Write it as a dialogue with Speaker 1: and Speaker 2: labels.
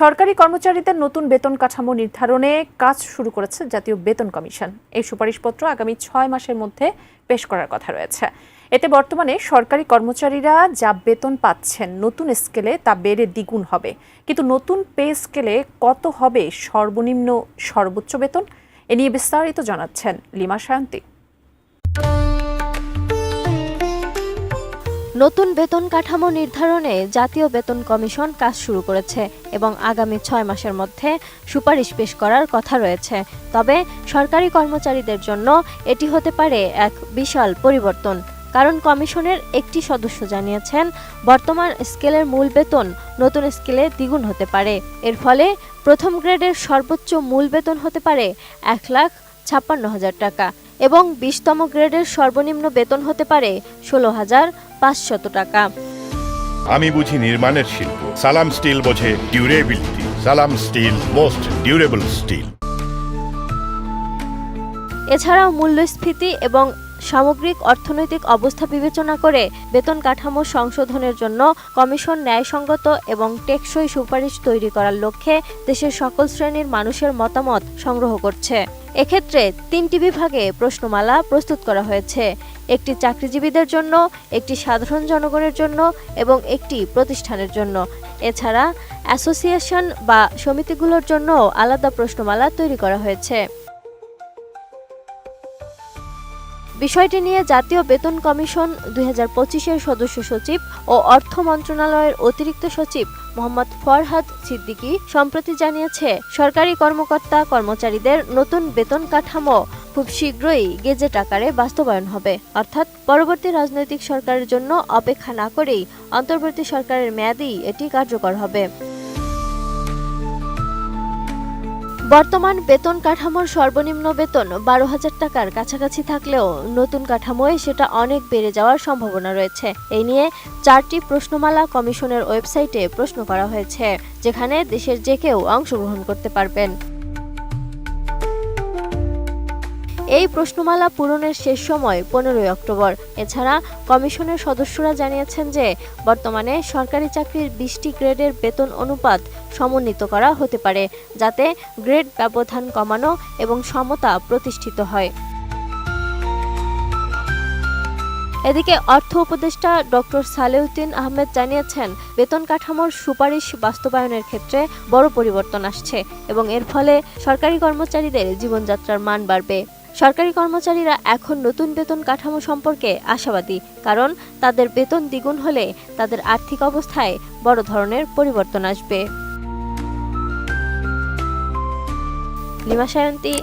Speaker 1: সরকারি কর্মচারীদের নতুন বেতন কাঠামো নির্ধারণে কাজ শুরু করেছে জাতীয় বেতন কমিশন। এই সুপারিশপত্র আগামী ছয় মাসের মধ্যে পেশ করার কথা রয়েছে। এতে বর্তমানে সরকারি কর্মচারীরা যা বেতন পাচ্ছেন নতুন স্কেলে তা বেড়ে দ্বিগুণ হবে। কিন্তু নতুন পে স্কেলে কত হবে সর্বনিম্ন সর্বোচ্চ বেতন? এ নিয়ে বিস্তারিত জানাচ্ছেন লিমা সায়ন্তী।
Speaker 2: নতুন বেতন কাঠামো নির্ধারণে জাতীয় বেতন কমিশন কাজ শুরু করেছে এবং আগামী ছয় মাসের মধ্যে সুপারিশ পেশ করার কথা রয়েছে। তবে সরকারি কর্মচারীদের জন্য এটি হতে পারে এক বিশাল পরিবর্তন। কারণ কমিশনের একটি সদস্য জানিয়েছেন, বর্তমান স্কেলের মূল বেতন নতুন স্কেলে দ্বিগুণ হতে পারে। এর ফলে প্রথম গ্রেডের সর্বোচ্চ মূল বেতন হতে পারে এক লাখ ছাপ্পান্ন হাজার টাকা। এবং বিশতম গ্রেডের সর্বনিম্ন বেতন হতে পারে ষোলো হাজার পাঁচশত টাকা।
Speaker 3: আমি বুঝি নির্মাণের শিল্প। সালাম স্টিল বোঝে ডিউরেবিলিটি। সালাম স্টিল মোস্ট ডিউরেবল স্টিল।
Speaker 2: এছাড়াও মূল্যস্ফীতি এবং সামগ্রিক অর্থনৈতিক অবস্থা বিবেচনা করে বেতন কাঠামো সংশোধনের জন্য কমিশন ন্যায়সঙ্গত এবং টেকসই সুপারিশ তৈরি করার লক্ষ্যে দেশের সকল শ্রেণির মানুষের মতামত সংগ্রহ করছে। এক্ষেত্রে তিনটি বিভাগে প্রশ্নমালা প্রস্তুত করা হয়েছে। একটি চাকরিজীবীদের জন্য, একটি সাধারণ জনগণের জন্য এবং একটি প্রতিষ্ঠানের জন্য। এছাড়া অ্যাসোসিয়েশন বা সমিতিগুলোর জন্য আলাদা প্রশ্নমালা তৈরি করা হয়েছে। বিষয়টি নিয়ে জাতীয় বেতন কমিশন দুই পঁচিশের সদস্য সচিব ও অর্থ মন্ত্রণালয়ের অতিরিক্ত সচিব মোহাম্মদ ফরহাদ সিদ্দিকী সম্প্রতি জানিয়েছে, সরকারি কর্মকর্তা কর্মচারীদের নতুন বেতন কাঠামো খুব শীঘ্রই গেজেট আকারে বাস্তবায়ন হবে। অর্থাৎ পরবর্তী রাজনৈতিক সরকারের জন্য অপেক্ষা না করেই অন্তর্বর্তী সরকারের মেয়াদেই এটি কার্যকর হবে। বর্তমান বেতন কাঠামোর সর্বনিম্ন বেতন বারো হাজার টাকার কাছাকাছি থাকলেও নতুন কাঠামোয় সেটা অনেক বেড়ে যাওয়ার সম্ভাবনা রয়েছে। এই নিয়ে চারটি প্রশ্নমালা কমিশনের ওয়েবসাইটে প্রশ্ন করা হয়েছে, যেখানে দেশের যে কেউ অংশগ্রহণ করতে পারবেন। এই প্রশ্নমালা পূরণের শেষ সময়, পনেরোই অক্টোবর। এছাড়া কমিশনের সদস্যরা জানিয়েছেন যে, বর্তমানে সরকারি চাকরির বিশটি গ্রেডের বেতন অনুপাত সমন্বিত করা হতে পারে, যাতে গ্রেড ব্যবধান কমানো এবং সমতা প্রতিষ্ঠিত হয়। এদিকে অর্থ উপদেষ্টা ডক্টর সালেউদ্দিন আহমেদ জানিয়েছেন, বেতন কাঠামোর সুপারিশ বাস্তবায়নের ক্ষেত্রে বড় পরিবর্তন আসছে এবং এর ফলে সরকারি কর্মচারীদের জীবনযাত্রার মান বাড়বে। সরকারি কর্মচারীরা এখন নতুন বেতন কাঠামো সম্পর্কে আশাবাদী, কারণ তাদের বেতন দ্বিগুণ হলে তাদের আর্থিক অবস্থায় বড় ধরনের পরিবর্তন আসবে। লিমা সায়ন্তী